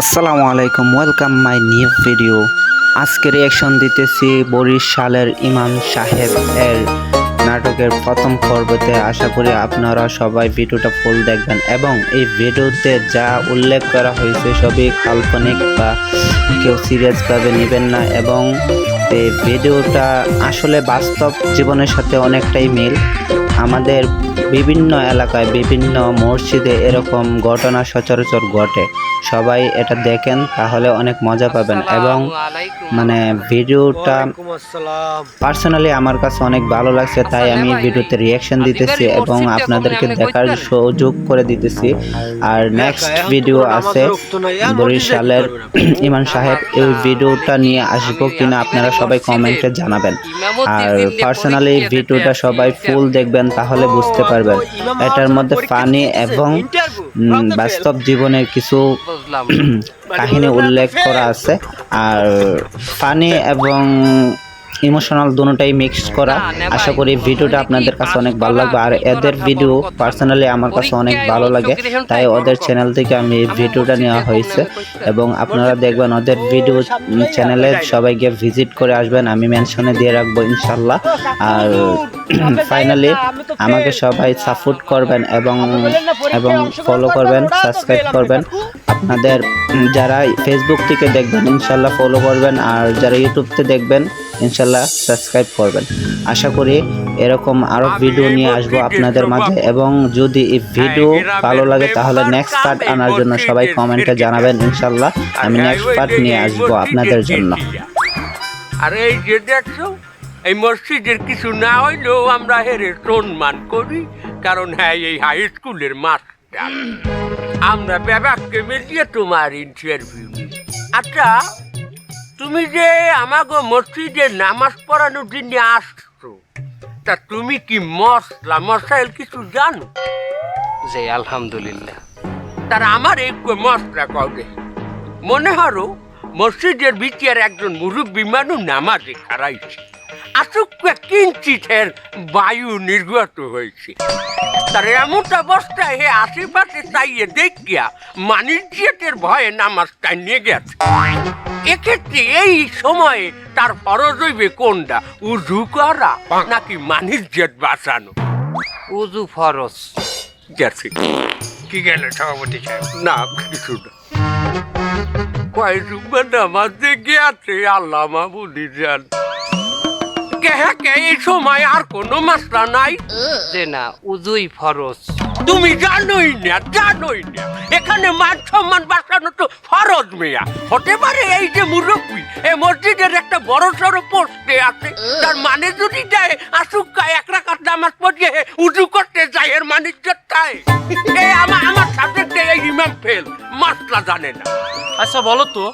আসসালামু আলাইকুম welcome my new video আজকে রিয়াকশন দিতেছি বরিশালের ইমাম সাহেব এর নাটকের প্রথম পর্বতে। আশা করি আপনারা সবাই ভিডিওটা ফুল দেখবেন এবং এই ভিডিওতে যা উল্লেখ করা হয়েছে সবই কাল্পনিক বা কেউ সিরিয়াসভাবে নেবেন না এবং এই ভিডিওটা আসলে বাস্তব জীবনের সাথে অনেকটাই মিল। আমাদের বিভিন্ন এলাকায় বিভিন্ন মসজিদে এরকম ঘটনা সচরাচর ঘটে। সবাই এটা দেখেন তাহলে অনেক মজা পাবেন। এবং মানে ভিডিওটা পার্সোনালি আমার কাছে অনেক ভালো লাগছে তাই আমি ভিডিওতে রিয়াকশন দিতেছি এবং আপনাদেরকে দেখার সুযোগ করে দিতেছি। আর নেক্সট ভিডিও আছে বরিশালের ইমান সাহেব এই ভিডিওটা নিয়ে আসব কিনা আপনারা সবাই কমেন্টে জানাবেন। আর পার্সোনালি ভিডিওটা সবাই ফুল দেখবেন তাহলে বুঝতে পারবেন। এটার মধ্যে পানি এবং বাস্তব জীবনের কিছু কাহিনী উল্লেখ করা আছে। আর পানি এবং ইমোশনাল দুটোটাই মিক্স করা। আশা করি ভিডিওটা আপনাদের কাছে অনেক ভালো লাগবে। আর এদের ভিডিও পার্সোনালি আমার কাছে অনেক ভালো লাগে। তাই ওদের চ্যানেল থেকে আমি এই ভিডিওটা নেওয়া হয়েছে এবং আপনারা দেখবেন ওদের ভিডিও চ্যানেলে সবাই গিয়ে ভিজিট করে আসবেন আমি মেনশনে দিয়ে রাখব ইনশাল্লাহ। আর ফাইনালি আমাকে সবাই সাপোর্ট করবেন এবং এবং ফলো করবেন সাবস্ক্রাইব করবেন। আপনাদের যারা ফেসবুক থেকে দেখবেন ইনশাল্লাহ ফলো করবেন। আর যারা ইউটিউব থেকে দেখবেন ইনশাল্লাহ সাবস্ক্রাইব করবেন। আশা করি এরকম আরও ভিডিও নিয়ে আসব আপনাদের মাঝে এবং যদি এই ভিডিও ভালো লাগে তাহলে নেক্সট পার্ট আনার জন্য সবাই কমেন্টে জানাবেন ইনশাল্লাহ। আমি নেক্সট পার্ট নিয়ে আসব আপনাদের জন্য। আরে এই যে দেখছ এই মসজিদের কিছু না হইলেও আমরা হেরে সম্মান করি। কারণ হ্যাঁ এই হাই স্কুলের মাস্টার। আমরা ব্যাপারকে মিলিয়ে তোমার ইন্টারভিউ আচ্ছা তুমি যে আমাকে মসজিদে নামাজ পড়ানোর জন্য আসছো তা তুমি কি মশলা মশাইল কিছু জানো? যে আলহামদুলিল্লাহ। তার আমার এই মশলা কবে? মনে হলো মসজিদের ভিতরে একজন মুরব্বী মানুষ নামাজে খারাইছে আসুক কিঞ্চিতের বায়ু নির্গত হয়েছে। তার এমন অবস্থায় হে আশেপাশে চাইয়ে দেখিয়া মানিজ্যের ভয়ে নামাজটা নিয়ে গেছে। এক্ষেত্রে এই সময়ে তার ফরজ হইবে কোনটা? উজু করা নাকি মানিজ্যের বাঁচানো? উজু ফরজ গেছে কি গেল সভাপতি সাহেব? না কিছু না। কয় জুম্মা নামাজ দেখে আছে আল্লাহ মাহবুদি যান কে হ্যাঁ কে এই সময় আর কোনো মাসলা নাই? যে না উজুই ফরজ তুমি জানোই না জানোই না। এখানে মান সম্মান বাঁচানো তো ফরজ মেয়া। হতে পারে এই যে মুরব্বী এই মসজিদের একটা বড় সড়ো পোস্টে আছে। তার মানে যদি দেয়, আসুক এক রাখার নামাজ পড়িয়ে উজু করতে যায় এর মানিজ্যের তাই এই আমার আমার সাবজেক্টে এই ইমাম ফেল মাসলা জানে না। আচ্ছা বলো তো,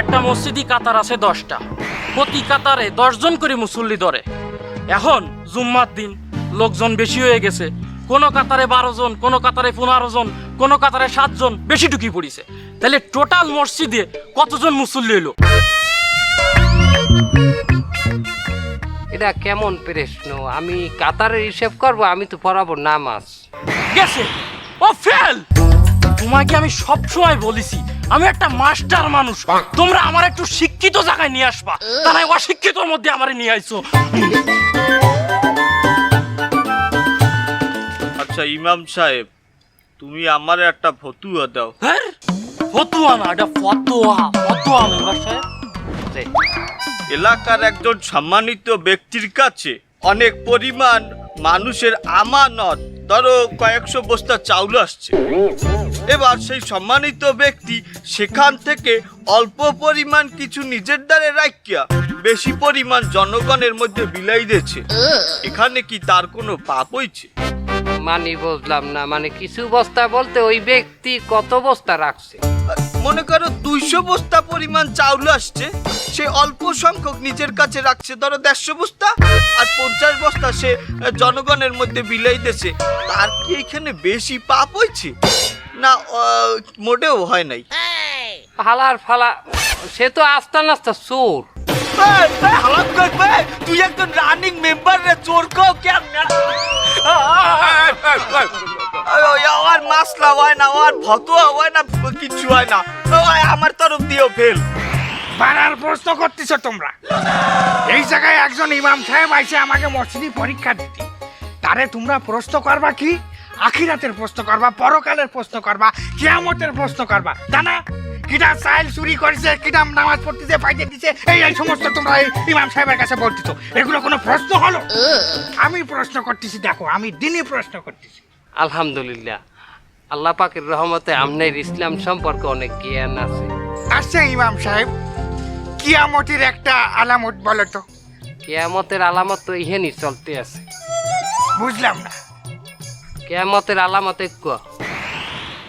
একটা মসজিদি কাতার আছে দশটা। প্রতি কাতারে দশজন করে মুসল্লি ধরে। এখন জুম্মার দিন, লোকজন বেশি হয়ে গেছে। কোনো কাতারে বারো জন কোনো কাতারে পনেরো জন কোনো কাতারে সাতজন বেশি ঢুকি পড়িছে। তাহলে টোটাল মসজিদে কতজন মুসল্লি এলো এটা কেমন প্রশ্ন? আমি কাতারের হিসেব করব আমি তো পড়াবো নামাজ। গেছে। ও ফেল তোমাকে আমি সব সময় বলেছি আমি একটা মাস্টার মানুষ। তোমরা আমার একটু শিক্ষিত জায়গায় নিয়ে আসবা। তা নয় অশিক্ষিতর মধ্যে আমারে নিয়ে আইছো। আচ্ছা ইমাম সাহেব তুমি আমার একটা ফতুয়া দাও। হ্যাঁ ফতুয়া না এটা ফতোয়া ফতোয়া মেম্বার সাহেব। এলাকার একজন সম্মানিত ব্যক্তির কাছে অনেক পরিমাণ মানুষের আমানত। ধরো কয়েকশো বস্তা চাউল আসছে। এবার সেই সম্মানিত ব্যক্তি সেখান থেকে অল্প পরিমাণ কিছু নিজের দ্বারে রাখিয়া বেশি পরিমাণ জনগণের মধ্যে বিলাই দিয়েছে। এখানে কি তার কোনো পাপ হইছে? মানি বুঝলাম না মানে কিছু বস্তা বলতে ওই ব্যক্তি কত বস্তা রাখছে? মনে করো দুইশো বস্তা পরিমাণ চাউল আসছে সে অল্প সংখ্যক নিজের কাছে রাখছে ধরো দেড়শো বস্তা আর পঞ্চাশ বস্তা সে জনগণের মধ্যে বিলাই দিয়েছে। তার কি এখানে বেশি পাপ হয়েছে? না মোটেও হয় নাই। হালার ফালা সে তো আস্তা নাস্তা চোর তুই একজন রানিং মেম্বার রে চোর কেমন ওই- ওই আর মাসলা হয় না আর ফতোয়া হয় না কিছু হয় না আমার তরফ দিয়েও ফেল বাড়ার প্রশ্ন করতেছ তোমরা? এই জায়গায় একজন ইমাম সাহেব আইসে আমাকে মসজিদি পরীক্ষা দিতে। তারে তোমরা প্রশ্ন করবা কি? আখিরাতের প্রশ্ন করবা, পরকালের প্রশ্ন করবা, কিয়ামতের প্রশ্ন করবা। জানা কিটা চাইল চুরি করেছে কিটা নামাজ পড়তেছে ফাইতে দিছে এই এই সমস্ত তোমরা ইমাম সাহেবের কাছে বলতেছ। এগুলো কোনো প্রশ্ন হলো? আমি প্রশ্ন করতেছি দেখো আমি দিনই প্রশ্ন করতেছি। আলহামদুলিল্লাহ। আল্লাহ পাকের রহমতে আমনের ইসলাম সম্পর্কে অনেক জ্ঞান আছে। আসছে ইমাম সাহেব কিয়ামতের একটা আলামত বলো তো। কেয়ামতের আলামত তো ইহেনি চলতে আছে। বুঝলাম না। কেয়ামতের আলামত এক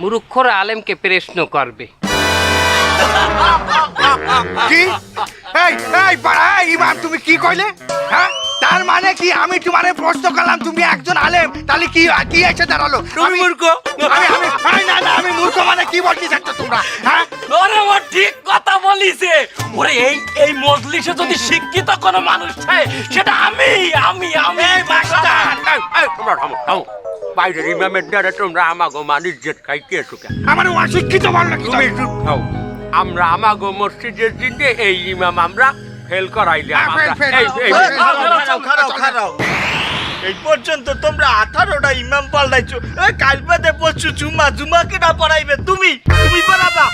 মুরুক্ষর আলেমকে প্রশ্ন করবে। কি? এই এই এই ইমাম তুমি কি কইলে? হ্যাঁ? তার মানে কি? আমি তোমারে প্রশ্ন করলাম তুমি একজন আলেম তাহলে কি কি এসে দাঁড়াল? তুমি আমি- মূর্খ। আমি আমি এই না না আমি মূর্খ মানে কি বলতে চাচ্ছ তোমরা? হ্যাঁ? ওরে ও ঠিক কথা বলিছে। ওরে এই এই মজলিসে যদি শিক্ষিত কোনো মানুষ থাকে সেটা আমি আমি আমি। মাস্টার! এই, এই, তোমরা থামো থামো। বাইরের ইমামের দ্বারা তোমরা আমাগো মানুষ জেট খাইতে এসো কেন? আমার অশিক্ষিত বল না তুমি চুপ খাও আমরা আমাগো মসজিদের দিনে এই ইমাম আমরা ফেল করাইলে। এই পর্যন্ত তোমরা আঠারোটা ইমাম পাল্টাইছো। কাল বাদে পড়ছো জুমা জুমা কেটা পড়াইবে? তুমি তুমি পড়াবা?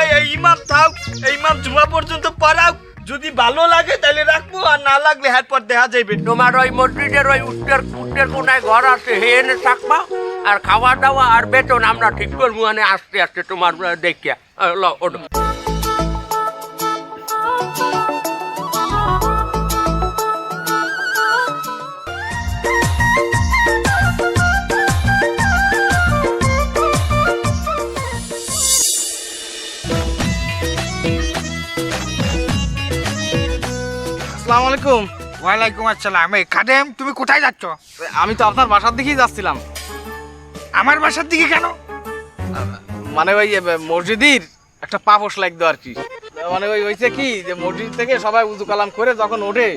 এই এই ইমাম থাক এই ইমাম জুমা পর্যন্ত পড়াও। যদি ভালো লাগে তাহলে রাখব আর না লাগলে হাত পর দেখা যাইবে। তোমার ওই মসজিদের ওই উত্তর উত্তর কোনায় ঘর আছে হে এনে থাকবা আর খাওয়া দাওয়া আর বেতন আমরা ঠিক করব মানে আস্তে আস্তে তোমার দেখিয়া। আহ, লও, আসসালামু আলাইকুম। ওয়ালাইকুম আসসালাম। এই খাদেম তুমি কোথায় যাচ্ছ? আমি তো আপনার বাসার দিকেই যাচ্ছিলাম। আমার বাসার দিকে কেন? মানে ওই মসজিদের একটা পাপস লাগতো আর কি। মানে ওই হয়েছে কি যে মসজিদ থেকে সবাই উজু কালাম করে যখন ওঠে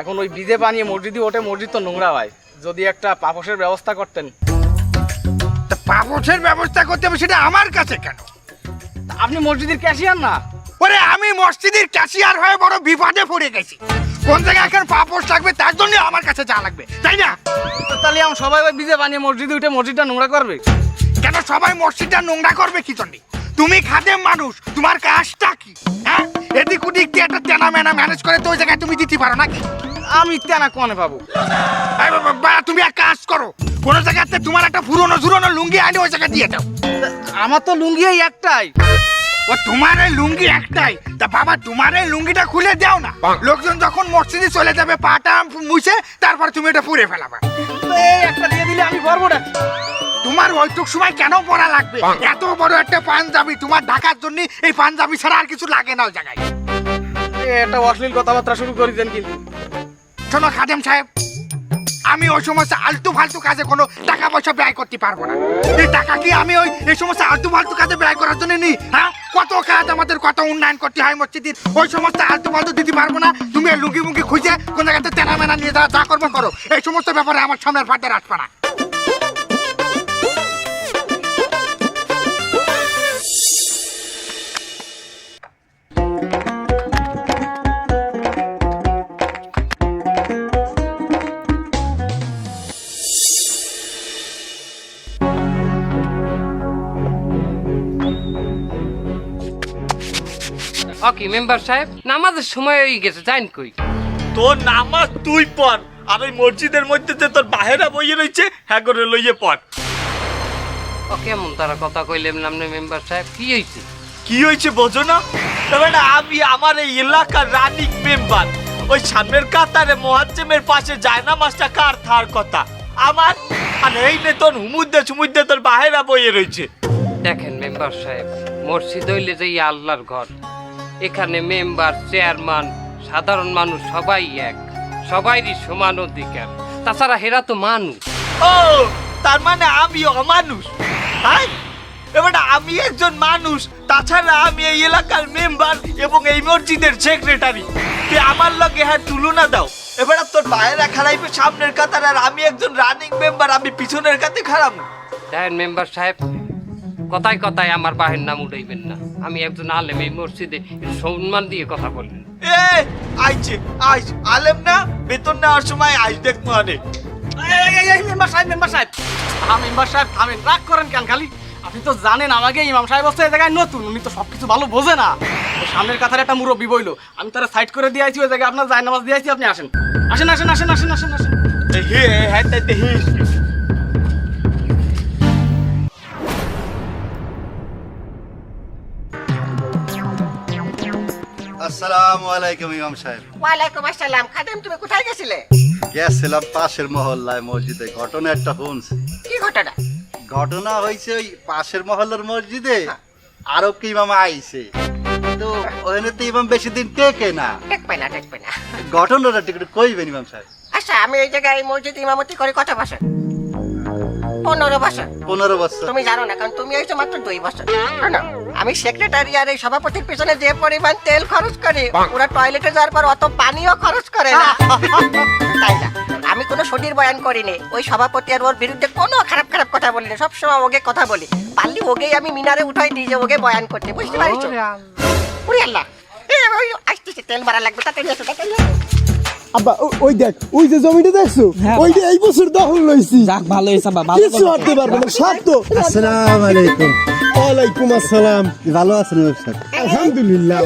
এখন ওই বিজে বানিয়ে মসজিদে ওঠে মসজিদ তো নোংরা হয়। যদি একটা পাপসের ব্যবস্থা করতেন। পাপসের ব্যবস্থা করতে হবে সেটা আমার কাছে কেন? আপনি মসজিদের ক্যাশিয়ার না? ওরে আমি মসজিদের ক্যাশিয়ার হয়ে বড় বিপদে পড়ে গেছি। কোন জায়গায় এখন পাপস লাগবে তার জন্য আমার কাছে যা লাগবে। তাই না? তাহলে আমার সবাই ওই বিজে বানিয়ে মসজিদে উঠে মসজিদটা নোংরা করবে? কেন সবাই মসজিদটা নোংরা করবে কি জন্য? তুমি খাদেম মানুষ তোমার কাজটা কি? হ্যাঁ? এদিক ওদিক দিয়ে একটা তেনা মেনা ম্যানেজ করে তো ওই জায়গায় তুমি দিতে পারো নাকি? আমি তেনা কোনে পাবো? তুমি এক কাজ করো। কোন জায়গাতে তোমার একটা পুরনো ঝুরনো লুঙ্গি আনি ওই জায়গায় দিয়ে দাও। আমার তো লুঙ্গি একটাই। ও তোমার এই লুঙ্গি একটাই। তা বাবা তোমার এই লুঙ্গিটা খুলে দাও না। লোকজন যখন মসজিদে চলে যাবে পাটা মুছে তারপর তুমি এটা পুড়ে ফেলাবা। একটা দিয়ে দিলে আমি পারব না। তোমার ওইটুক সময় কেন পড়া লাগবে? এত বড় একটা পাঞ্জাবি তোমার ঢাকার জন্য এই পাঞ্জাবি ছাড়া আর কিছু লাগে না ওই জায়গায়। একটা অশ্লীল কথাবার্তা শুরু করে দেন কিন্তু। শোনো খাদেম সাহেব আমি ওই সমস্ত আলতু ফালতু কাজে কোনো টাকা পয়সা ব্যয় করতে পারব না। এই টাকা কি আমি ওই এই সমস্ত আলতু ফালতু কাজে ব্যয় করার জন্য নিই হ্যাঁ? কত কাজ আমাদের কত উন্নয়ন করতে হয় মসজিদের। ওই সমস্ত আলতু ফালতু দিতে পারব না। তুমি লুঙ্গি মুঙ্গি খুঁজে কোন জায়গাতে তেনা মেনা নিয়ে যাওয়া, যা করব করো। এই সমস্ত ব্যাপারে আমার সামনের ফাটে রাখবে না। ওকে মেম্বার সাহেব? নামাজের সময় হয়ে গেছে জান কই? তোর নামাজ তুই পড় আর ওই মসজিদের মধ্যে যে তোর বাহেরা বইয়ে রয়েছে হ্যাঁ করে লইয়ে পড়। ও কেমন তারা কথা কইলেন নামনে মেম্বার সাহেব? কি হয়েছে কি হয়েছে বোঝো না? তবে না আমি আমার এই এলাকার রানিং মেম্বার। ওই সামনের কাতারে মহাজ্জেমের পাশে যায় না মাছটা কার থার কথা? আমার আর এই নে তোর হুমুদ্দে চুমুদ্দে তোর বাহেরা বইয়ে রয়েছে দেখেন মেম্বার সাহেব মসজিদ হইলে যে আল্লাহর ঘর এখানে মেম্বার চেয়ারম্যান সাধারণ মানুষ সবাই এক। সবাইরই সমান অধিকার। তাছাড়া হেরা তো মানুষ। ও তার মানে আমি অমানুষ? হ্যাঁ এবার আমি একজন মানুষ তাছাড়া আমি এই এলাকার মেম্বার এবং এই মসজিদের সেক্রেটারি। তুই আমার লগে হ্যাঁ তুলনা দাও। এবার তোর বাইরে খারাইবে সামনের কাতার আর আমি একজন রানিং মেম্বার আমি পিছনের কাতে খারাপ দেখেন মেম্বার সাহেব। কথায় কথায় আমার বাহের নাম উঠাইবেন না। আমি একজন আলেম এই মসজিদে সম্মান দিয়ে কথা বলবেন। এ আইছে আইস আলেম না বেতন নেওয়ার সময় আইস দেখ মানে মেম্বার সাহেব মেম্বার সাহেব। হ্যাঁ মেম্বার সাহেব থামেন রাগ করেন কেন খালি? আপনি তো জানেন আমাকে ইমাম সাহেব হচ্ছে এই জায়গায় নতুন উনি তো সবকিছু ভালো বোঝে না। সামনের কাতারে একটা মুরব্বী বইলো আমি তারা সাইড করে দিয়ে আইছি ওই জায়গায় আপনার জায় নামাজ দিয়ে আইছি আপনি আসেন। আসেন আসেন আসেন আসেন আসেন। হ্যাঁ আসসালামু আলাইকুম ইমাম সাহেব। ওয়ালাইকুম আসসালাম। খাদেম তুমি কোথায় গেছিলে? গেছিলাম পাশের মহল্লায় মসজিদে। ঘটনা একটা শুনছি। কি ঘটনা? ঘটনা হয়েছে ওই পাশের মহল্লার মসজিদে আরব কি ইমাম আইছে। তো ওখানে তো ইমাম বেশি দিন টেকে না। দেখবে না দেখবে না। ঘটনাটা একটু কইবেন ইমাম সাহেব। আচ্ছা আমি এই জায়গায় মসজিদ ইমামতি করে কত বছর? পনেরো বছর। পনেরো বছর। তুমি জানো না কারণ তুমি হয়েছো মাত্র দুই বছর। শোনো, আমি সেক্রেটারি আর এই সভাপতির পিছনে যে পরিমাণ তেল খরচ করি ওরা টয়লেটে যাওয়ার পর অত পানিও খরচ করে না। তাই না? আমি কোনো সটির বয়ান করিনি। ওই সভাপতি আর ওর বিরুদ্ধে কোনো খারাপ খারাপ কথা বলিনি। সবসময় ওকে কথা বলি। পারলি ওকেই আমি মিনারে উঠাই দিই যে ওকে বয়ান করতে। বুঝতে পারছ? ওরে আল্লাহ। এ, ওই আসতেছে তেল মারা লাগবে এসো। আব্বা ওই দেখ ওই যে জমিটা দেখছ? ওইটা এই বছর দখল লইছি। যাক ভালো হইছে বাবা কিছু পারবে না সব তো। আসসালামু আলাইকুম। ওয়ালাইকুম আসসালাম ভালো আছেন ইমাম সাহেব আলহামদুলিল্লাহ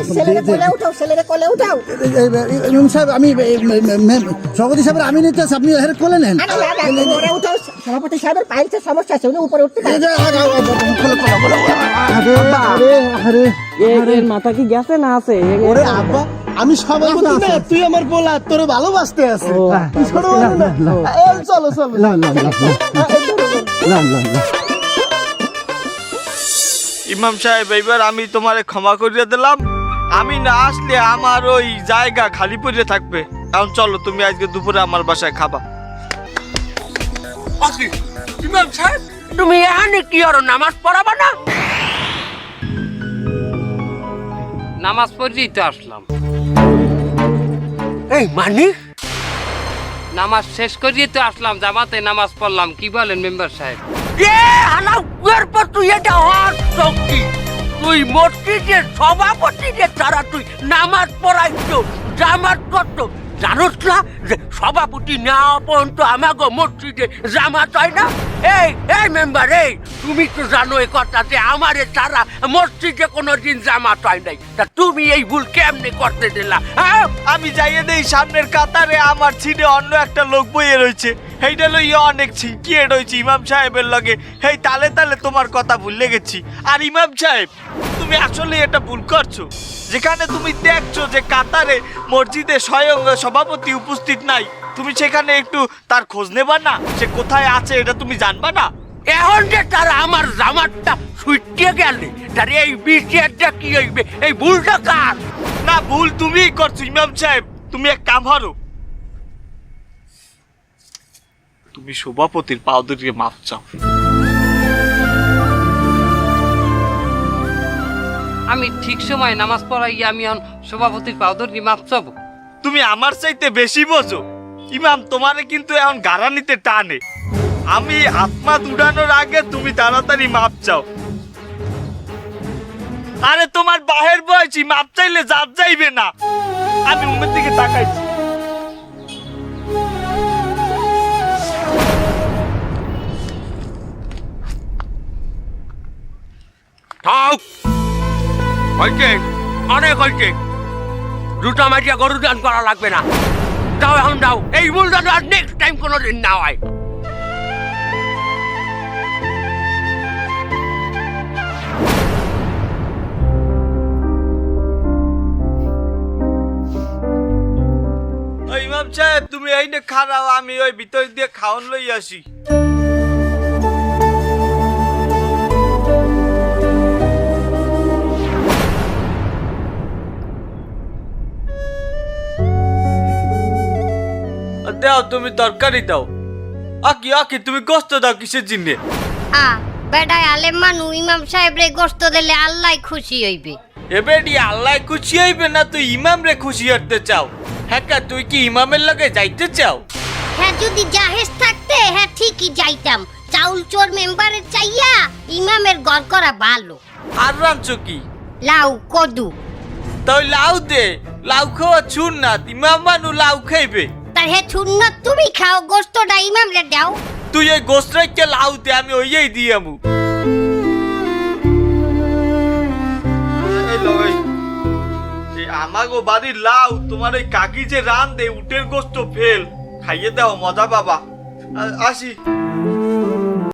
উঠাও ছেলেরে কোলে উঠাও ইমাম সাহেব আমি সভাপতি সাহেব আমি নিতে আপনি হেরে কোলে নেন সভাপতি সাহেবের সমস্যা আছে উনি উপরে উঠতে পারেন ওরে আব্বা আমি সভাপতি না তুই আমার বলা তোরে ভালোবাসতে আছে ছোট বড় না। এই, চলো চলো ইমাম সাহেব এইবার আমি তোমারে ক্ষমা করিয়ে দিলাম। আমি না আসলে আমার ওই জায়গা খালি পড়ে থাকবে। এখন চলো তুমি আজকে দুপুরে আমার বাসায় খাবা। ইমাম সাহেব। তুমি এখানে কি আর নামাজ পড়াবা না? নামাজ পড়েই তো আসলাম। এই মানি নামাজ শেষ করিয়ে তো আসলাম জামাতে নামাজ পড়লাম। কি বলেন মেম্বার সাহেব? এ তুই তুই নামাজ সভাপতি না পর্যন্ত আমাকে মসজিদে জামাত হয় না? এই এই মেম্বার, এই, তুমি তো জানো এই কথা যে আমারে ছাড়া মসজিদে কোনোদিন জামাত হয় নাই। তা তুমি এই ভুল কেমনে করতে দিলা হ্যাঁ? আমি যাইয়ে দেই সামনের কাতারে আমার ছিটে অন্য একটা লোক বইয়ে রয়েছে। সেইটা লইয়া অনেক ছিটিয়ে রয়েছে ইমাম সাহেবের লগে। হেই তালে তালে তোমার কথা ভুলে গেছি। আর ইমাম সাহেব তুমি আসলে এটা ভুল করছ। যেখানে তুমি দেখছ যে কাতারে মসজিদে স্বয়ং সভাপতি উপস্থিত নাই তুমি সেখানে একটু তার খোঁজ নেবা না? সে কোথায় আছে এটা তুমি জানবা না? এখন যে তারা আমার জামাতটা ছুটিয়ে গেলে তার এই বিচারটা কি হইবে? এই ভুলটা কার? না ভুল তুমিই করছ ইমাম সাহেব। তুমি এক কাম হারো তুমি সভাপতির পাও মাপ চাও। আমি ঠিক সময় নামাজ পড়াই আমি এখন সভাপতির পাউদর মাপ চাবো। তুমি আমার চাইতে বেশি বোঝো। ইমাম তোমারে কিন্তু এখন গারানিতে টানে। আমি আত্মা উড়ানোর আগে তুমি তাড়াতাড়ি মাপ চাও। আরে তোমার বাহের বয়সী মাপ চাইলে জাত যাইবে না। আমি উমের দিকে তাকাইছি। থাক। হয়েছে অনেক হয়েছে দুটা মাটিয়া গরু দান করা লাগবে না। যাও এখন যাও এই ভুলটা আর নেক্সট টাইম কোনো দিন না হয়। ইমাম সাহেব, তুমি এইনে খারাও, আমি ওই ভিতর দিয়ে খাওন লই আসি। দাও তুমি তরকারি দাও। আকি আকি তুমি কষ্ট দাও কিসের জিনে আ বেটায় আলেম মানু ইমাম সাহেব রে গোস্ত দিলে আল্লাহ খুশি হইবে। এবেডি আল্লাহ খুশি হইবে না তুই ইমাম রে খুশি হতে চাও? হ্যাঁ তুই কি ইমামের লগে যাইতে চাও? হ্যাঁ যদি জাহেজ থাকতে হ্যাঁ ঠিকই যাইতাম। চাউল চোর মেম্বারের চাইয়া ইমামের গড় করা ভালো। আর রাঞ্চো কি? লাউ কদু। তাই লাউ দে লাউ খাওয়া ছুন না ইমাম মানু লাউ খাইবে। তার হে শূন্য তুমি খাও গোস্তটা ইমামরে দাও। তুই এই গোস্ত্রাইকে লাউ দে আমি ওইই দিই আমু। আমাগো বাড়ির লাউ তোমার এই কাকি যে রান দে উটের গোস্ত ফেল। খাইয়ে দাও মজা বাবা আসি।